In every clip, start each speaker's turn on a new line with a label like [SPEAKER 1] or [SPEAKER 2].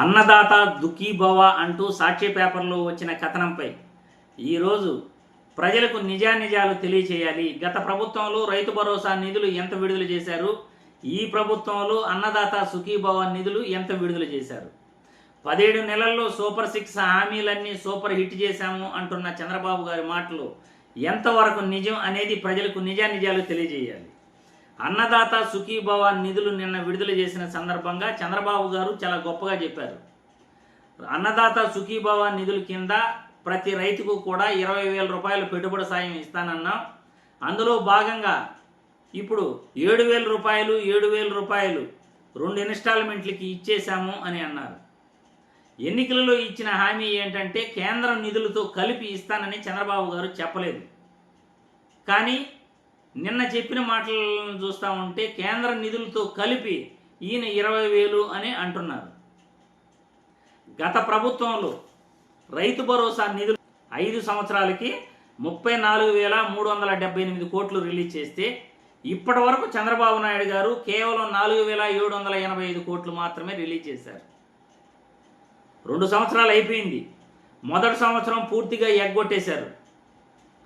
[SPEAKER 1] అన్నదాత దుఃఖీభవ అంటూ సాక్షి పేపర్లో వచ్చిన కథనంపై ఈరోజు ప్రజలకు నిజానిజాలు తెలియచేయాలి. గత ప్రభుత్వంలో రైతు భరోసా నిధులు ఎంత విడుదల చేశారు? ఈ ప్రభుత్వంలో అన్నదాత సుఖీభవ నిధులు ఎంత విడుదల చేశారు? పదిహేడు నెలల్లో సూపర్ సిక్స్ హామీలన్నీ సూపర్ హిట్ చేశాము అంటున్న చంద్రబాబు గారి మాటలు ఎంతవరకు నిజం అనేది ప్రజలకు నిజానిజాలు తెలియజేయాలి. అన్నదాత సుఖీభవ నిధులు నిన్న విడుదల చేసిన సందర్భంగా చంద్రబాబు గారు చాలా గొప్పగా చెప్పారు. అన్నదాత సుఖీభవ నిధుల కింద ప్రతి రైతుకు కూడా ఇరవై వేల రూపాయలు పెట్టుబడి సాయం ఇస్తానన్నాం. అందులో భాగంగా ఇప్పుడు ఏడు వేల రూపాయలు ఏడు వేల రూపాయలు రెండు ఇన్స్టాల్మెంట్లకి ఇచ్చేశాము అని అన్నారు. ఎన్నికలలో ఇచ్చిన హామీ ఏంటంటే కేంద్రం నిధులతో కలిపి ఇస్తానని చంద్రబాబు గారు చెప్పలేదు. కానీ నిన్న చెప్పిన మాటలను చూస్తూ ఉంటే కేంద్ర నిధులతో కలిపి ఈయన ఇరవై వేలు అని అంటున్నారు. గత ప్రభుత్వంలో రైతు భరోసా నిధులు ఐదు సంవత్సరాలకి ముప్పై నాలుగు వేల మూడు వందల డెబ్బై ఎనిమిది కోట్లు రిలీజ్ చేస్తే ఇప్పటి వరకు చంద్రబాబు నాయుడు గారు కేవలం నాలుగు వేల ఏడు వందల ఎనభై ఐదు కోట్లు మాత్రమే రిలీజ్ చేశారు. రెండు సంవత్సరాలు అయిపోయింది. మొదటి సంవత్సరం పూర్తిగా ఎగ్గొట్టేశారు.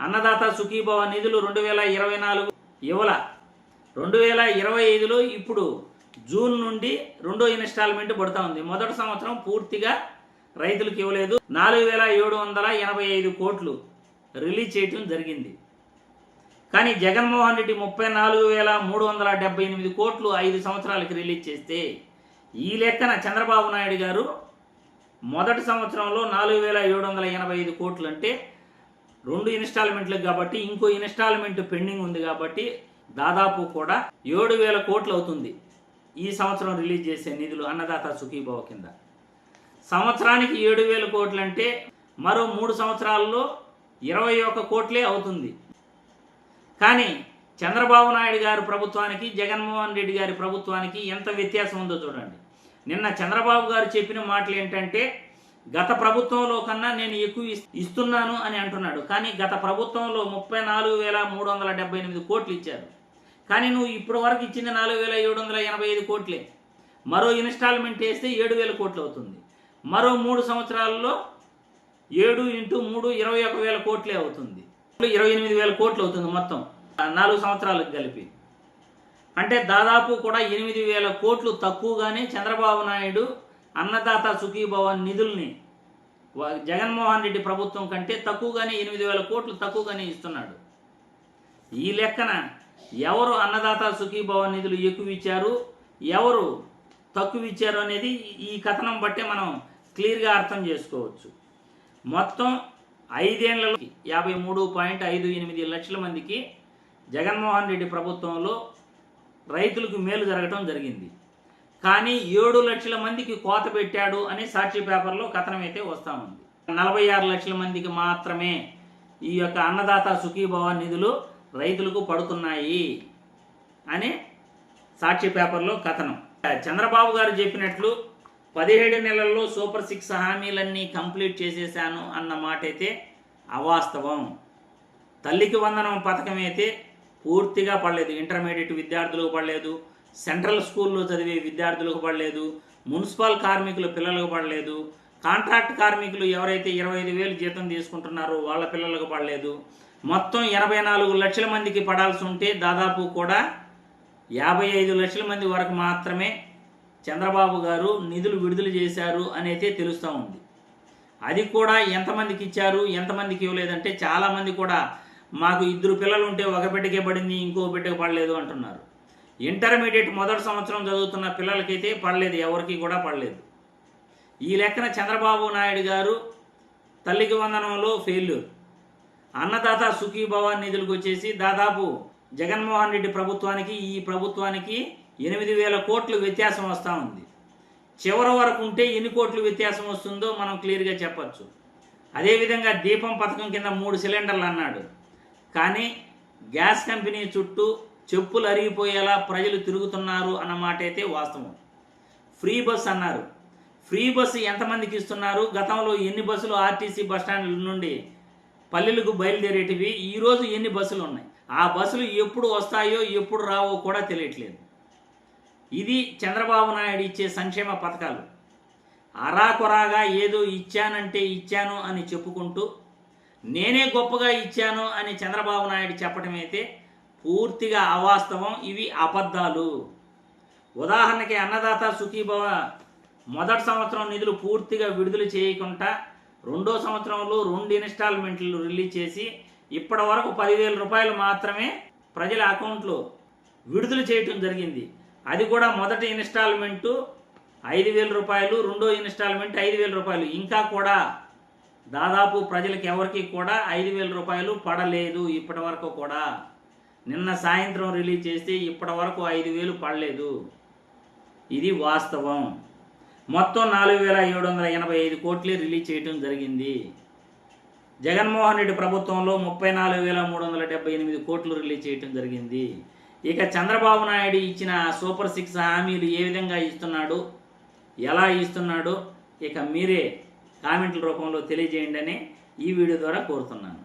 [SPEAKER 1] అన్నదాత సుఖీభవ నిధులు రెండు వేల ఇరవై నాలుగు ఇవ్వల. రెండు వేల ఇరవై ఐదులో ఇప్పుడు జూన్ నుండి రెండో ఇన్స్టాల్మెంట్ పడుతూ ఉంది. మొదటి సంవత్సరం పూర్తిగా రైతులకు ఇవ్వలేదు. నాలుగు వేల ఏడు వందల ఎనభై ఐదు కోట్లు రిలీజ్ చేయటం జరిగింది. కానీ జగన్మోహన్ రెడ్డి ముప్పై నాలుగు వేల మూడు వందల డెబ్బై ఎనిమిది కోట్లు ఐదు సంవత్సరాలకి రిలీజ్ చేస్తే ఈ లెక్కన చంద్రబాబు నాయుడు గారు మొదటి సంవత్సరంలో నాలుగు వేల ఏడు వందల ఎనభై ఐదు కోట్లు అంటే రెండు ఇన్స్టాల్మెంట్లకు కాబట్టి ఇంకో ఇన్స్టాల్మెంట్ పెండింగ్ ఉంది కాబట్టి దాదాపు కూడా ఏడు వేల కోట్లు అవుతుంది ఈ సంవత్సరం రిలీజ్ చేసే నిధులు అన్నదాత సుఖీభావ కింద. సంవత్సరానికి ఏడు వేల కోట్లు అంటే మరో మూడు సంవత్సరాల్లో ఇరవై ఒక్క కోట్లే అవుతుంది. కానీ చంద్రబాబు నాయుడు గారి ప్రభుత్వానికి జగన్మోహన్ రెడ్డి గారి ప్రభుత్వానికి ఎంత వ్యత్యాసం ఉందో చూడండి. నిన్న చంద్రబాబు గారు చెప్పిన మాటలు ఏంటంటే గత ప్రభుత్వంలో కన్నా నేను ఎక్కువ ఇస్- ఇస్తున్నాను అని అంటున్నాడు. కానీ గత ప్రభుత్వంలో ముప్పై నాలుగు వేల మూడు వందల డెబ్బై ఎనిమిది కోట్లు ఇచ్చారు. కానీ నువ్వు ఇప్పటి వరకు ఇచ్చింది నాలుగు వేల ఏడు వందల ఎనభై ఐదు కోట్లే. మరో ఇన్స్టాల్మెంట్ వేస్తే ఏడు వేల కోట్లు అవుతుంది. మరో మూడు సంవత్సరాల్లో ఏడు ఇంటూ మూడు ఇరవై ఒక వేల కోట్లే అవుతుంది. ఇరవై ఎనిమిది వేల కోట్లు అవుతుంది మొత్తం. నాలుగు సంవత్సరాలకు కలిపి. అంటే దాదాపు కూడా ఎనిమిది వేల కోట్లు తక్కువగానే చంద్రబాబు నాయుడు అన్నదాత సుఖీభవ నిధుల్ని జగన్మోహన్ రెడ్డి ప్రభుత్వం కంటే తక్కువగానే ఎనిమిది వేల కోట్లు తక్కువగానే ఇస్తున్నాడు. ఈ లెక్కన ఎవరు అన్నదాత సుఖీభవ నిధులు ఎక్కువ ఇచ్చారు ఎవరు తక్కువ ఇచ్చారు అనేది ఈ కథనం బట్టే మనం క్లియర్గా అర్థం చేసుకోవచ్చు. మొత్తం ఐదేళ్ళలో యాభై మూడు పాయింట్ ఐదు ఎనిమిది లక్షల మందికి జగన్మోహన్ రెడ్డి ప్రభుత్వంలో రైతులకు మేలు జరగటం జరిగింది. కానీ ఏడు లక్షల మందికి కోత పెట్టాడు అని సాక్షి పేపర్లో కథనం అయితే వస్తూ ఉంది. నలభై ఆరు లక్షల మందికి మాత్రమే ఈ యొక్క అన్నదాత సుఖీభవ నిధులు రైతులకు పడుతున్నాయి అని సాక్షి పేపర్లో కథనం. చంద్రబాబు గారు చెప్పినట్లు పదిహేడు నెలల్లో సూపర్ సిక్స్ హామీలన్నీ కంప్లీట్ చేసేసాను అన్న మాట అయితే అవాస్తవం. తల్లికి వందనం పథకం అయితే పూర్తిగా పడలేదు. ఇంటర్మీడియట్ విద్యార్థులకు పడలేదు. సెంట్రల్ స్కూల్లో చదివే విద్యార్థులకు పడలేదు మున్సిపల్ కార్మికుల పిల్లలకు పడలేదు కాంట్రాక్ట్ కార్మికులు ఎవరైతే ఇరవై ఐదు వేలు జీతం తీసుకుంటున్నారో వాళ్ళ పిల్లలకు పడలేదు. మొత్తం ఎనభై నాలుగు లక్షల మందికి పడాల్సి ఉంటే దాదాపు కూడా యాభై ఐదు లక్షల మంది వరకు మాత్రమే చంద్రబాబు గారు నిధులు విడుదల చేశారు అనేది తెలుస్తూ ఉంది. అది కూడా ఎంతమందికి ఇచ్చారు ఎంతమందికి ఇవ్వలేదంటే చాలామంది కూడా మాకు ఇద్దరు పిల్లలు ఉంటే ఒక బిడ్డకే పడింది ఇంకో బిడ్డకు పడలేదు అంటున్నారు. ఇంటర్మీడియట్ మొదటి సంవత్సరం చదువుతున్న పిల్లలకైతే పడలేదు ఎవరికి కూడా పడలేదు. ఈ లెక్కన చంద్రబాబు నాయుడు గారు తల్లికి వందనంలో ఫెయిల్యూర్ అన్నదాత సుఖీభవ నిధులకు వచ్చేసి దాదాపు జగన్మోహన్ రెడ్డి ప్రభుత్వానికి ఈ ప్రభుత్వానికి ఎనిమిది వేల కోట్లు వ్యత్యాసం వస్తూ ఉంది. చివరి వరకు ఉంటే ఎన్ని కోట్లు వ్యత్యాసం వస్తుందో మనం క్లియర్గా చెప్పచ్చు. అదేవిధంగా దీపం పథకం కింద మూడు సిలిండర్లు అన్నాడు. కానీ గ్యాస్ కంపెనీ చుట్టూ చెప్పులు అరిగిపోయేలా ప్రజలు తిరుగుతున్నారు అన్న మాట అయితే వాస్తవం. ఫ్రీ బస్ అన్నారు. ఫ్రీ బస్సు ఎంతమందికి ఇస్తున్నారు? గతంలో ఎన్ని బస్సులు ఆర్టీసీ బస్టాండ్ల నుండి పల్లెలకు బయలుదేరేటివి? ఈరోజు ఎన్ని బస్సులు ఉన్నాయి? ఆ బస్సులు ఎప్పుడు వస్తాయో ఎప్పుడు రావో కూడా తెలియట్లేదు. ఇది చంద్రబాబు నాయుడు ఇచ్చే సంక్షేమ పథకాలు. అరాకొరాగా ఏదో ఇచ్చానంటే ఇచ్చాను అని చెప్పుకుంటూ నేనే గొప్పగా ఇచ్చాను అని చంద్రబాబు నాయుడు చెప్పడం అయితే పూర్తిగా అవాస్తవం ఇవి అబద్ధాలు. ఉదాహరణకి అన్నదాత సుఖీభవ మొదటి సంవత్సరం నిధులు పూర్తిగా విడుదల చేయకుండా రెండో సంవత్సరంలో రెండు ఇన్స్టాల్మెంట్లు రిలీజ్ చేసి ఇప్పటి వరకు పదివేల రూపాయలు మాత్రమే ప్రజల అకౌంట్లో విడుదల చేయటం జరిగింది. అది కూడా మొదటి ఇన్స్టాల్మెంటు ఐదు వేల రూపాయలు రెండో ఇన్స్టాల్మెంట్ ఐదు వేల రూపాయలు. ఇంకా కూడా దాదాపు ప్రజలకు ఎవరికి కూడా ఐదు వేల రూపాయలు పడలేదు ఇప్పటి వరకు కూడా. నిన్న సాయంత్రం రిలీజ్ చేస్తే ఇప్పటి వరకు ఐదు వేలు పడలేదు. ఇది వాస్తవం. మొత్తం నాలుగు వేల ఏడు వందల ఎనభై ఐదు కోట్లే రిలీజ్ చేయడం జరిగింది. జగన్మోహన్ రెడ్డి ప్రభుత్వంలో ముప్పై నాలుగు వేల మూడు వందల డెబ్బై ఎనిమిది కోట్లు రిలీజ్ చేయడం జరిగింది. ఇక చంద్రబాబు నాయుడు ఇచ్చిన సూపర్ సిక్స్ హామీలు ఏ విధంగా ఇస్తున్నాడు? ఎలా ఇస్తున్నాడు? ఇక మీరే కామెంట్ల రూపంలో తెలియజేయండి అని ఈ వీడియో ద్వారా కోరుతున్నాను.